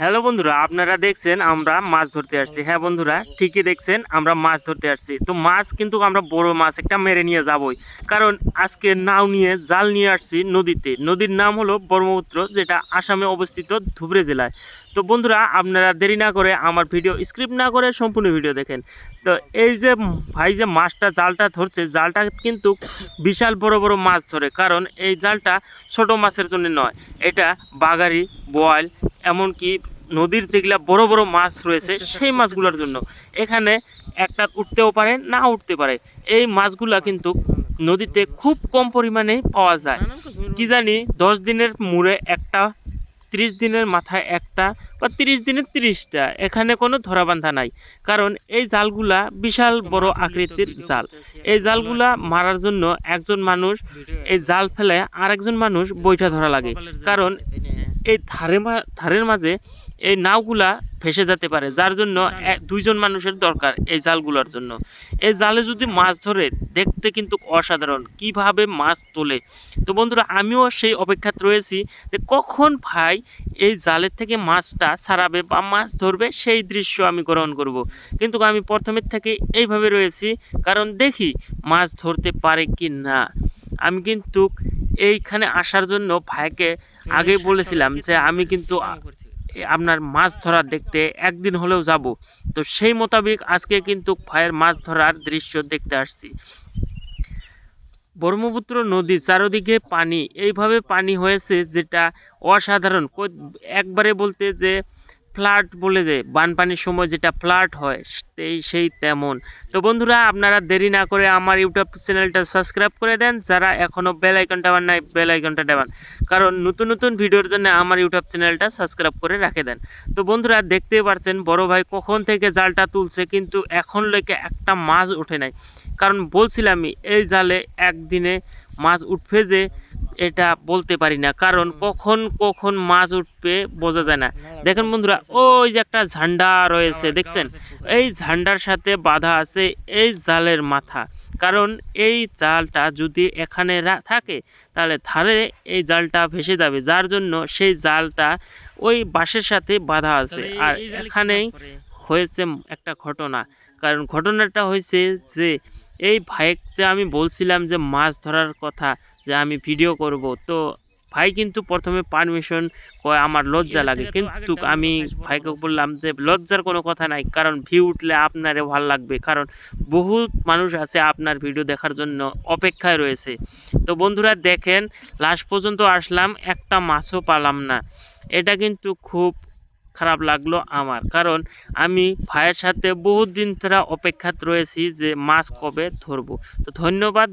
Hello বন্ধুরা, আপনারা দেখছেন আমরা মাছ ধরতে আসছি। হ্যাঁ বন্ধুরা, ঠিকই দেখছেন, আমরা মাছ ধরতে আসছি। তো মাছ কিন্তু আমরা বড় মাছ একটা মেরে নিয়ে যাবই। কারণ আজকে নাও নিয়ে, জাল নিয়ে আসছি নদীতে। নদীর নাম হলো ব্রহ্মপুত্র, যেটা আসামে অবস্থিত ধুবড়ে জেলায়। তো বন্ধুরা, আপনারা দেরি না করে আমার ভিডিও স্ক্রিপ্ট না করে সম্পূর্ণ ভিডিও দেখেন। তো এই যে ভাই যে মাছটা, জালটা ধরছে, জালটা কিন্তু বিশাল বড় বড় মাছ ধরে, কারণ এই জালটা ছোট মাছের জন্য নয়, এটা বাগারি, বোয়াল, এমনকি নদীর যেগুলা বড় বড় মাছ রয়েছে, সেই মাছগুলোর জন্য। এখানে একটা উঠতেও পারে, না উঠতে পারে। এই মাছগুলা কিন্তু নদীতে খুব কম পরিমাণে পাওয়া যায়। কি জানি, দশ দিনের মুড়ে একটা ত্রিশ দিনের মাথায় একটা বা তিরিশ দিনের ত্রিশটা, এখানে কোনো ধরাবান্ধা নাই। কারণ এই জালগুলা বিশাল বড় আকৃতির জাল। এই জালগুলা মারার জন্য একজন মানুষ এই জাল ফেলে আরেকজন মানুষ বৈঠা ধরা লাগে। কারণ এই ধারে মা- ধারের মাঝে এই নাওগুলা ভেসে যেতে পারে যার জন্য দুইজন মানুষের দরকার এই জালগুলোর জন্য। এই জালে যদি মাছ ধরে দেখতে কিন্তু অসাধারণ কীভাবে মাছ তোলে। তো বন্ধুরা আমিও সেই অপেক্ষাত রয়েছি যে কখন ভাই এই জালের থেকে মাছটা ছাড়াবে বা মাছ ধরবে সেই দৃশ্য আমি গ্রহণ করব। কিন্তু আমি প্রথমের থেকে এইভাবে রয়েছি কারণ দেখি মাছ ধরতে পারে কি না আমি কিন্তু এইখানে আসার জন্য ভাইকে আগেই বলেছিলাম যে আমি কিন্তু আপনার মাছ ধরা দেখতে একদিন হলেও যাব। তো সেই মোতাবেক আজকে কিন্তু ভাইয়ের মাছ ধরার দৃশ্য দেখতে আসছি। ব্রহ্মপুত্র নদী চারদিকে পানি। এইভাবে পানি হয়েছে যেটা অসাধারণ। একবারে বলতে যে ফ্লাড বলে যে, বানপানির সময় যেটা ফ্লাড হয়, সেই সেই তেমন। তো বন্ধুরা, আপনারা দেরি না করে আমার ইউটিউব চ্যানেলটা সাবস্ক্রাইব করে দেন, যারা এখনও বেল আইকনটা বান নাই, বেল আইকনটা দেবেন। কারণ নতুন নতুন ভিডিওর জন্য আমার ইউটিউব চ্যানেলটা সাবস্ক্রাইব করে রাখে দেন। তো বন্ধুরা, দেখতেই পাচ্ছেন বড় ভাই কখন থেকে জালটা তুলছে, কিন্তু এখন লেগে একটা মাছ ওঠে নাই। কারণ বলছিলামই, এই জালে একদিনে মাছ উঠবে যে এটা বলতে পারি না। কারণ কখন কখন মাছ উঠবে বোঝা যায় না। দেখেন বন্ধুরা ওই যে একটা ঝান্ডা রয়েছে দেখছেন? এই ঝান্ডার সাথে বাঁধা আছে এই জালের মাথা। কারণ এই জালটা যদি এখানে থাকে তাহলে ধারে এই জালটা ভেসে যাবে। যার জন্য সেই জালটা ওই বাঁশের সাথে বাঁধা আছে। আর এখানেই হয়েছে একটা ঘটনা। কারণ ঘটনাটা হয়েছে যে এই ভাইক যে আমি বলছিলাম যে মাছ ধরার কথা যে আমি ভিডিও করব তো ভাই কিন্তু প্রথমে পারমিশন কয় আমার লজ্জা লাগে। কিন্তু আমি ভাইকে বললাম যে লজ্জার কোনো কথা নাই কারণ ভিউ উঠলে আপনারও ভালো লাগবে। কারণ বহুত মানুষ আছে আপনার ভিডিও দেখার জন্য অপেক্ষায় রয়েছে। তো বন্ধুরা দেখেন লাস্ট পর্যন্ত আসলাম একটা মাছও পালাম না। এটা কিন্তু খুব খারাপ লাগল আমার। কারণ আমি ভাইয়ের সাথে বহুদিন ধরে অপেক্ষাত রয়েছি যে মাছ কবে ধরবো। তো ধন্যবাদ।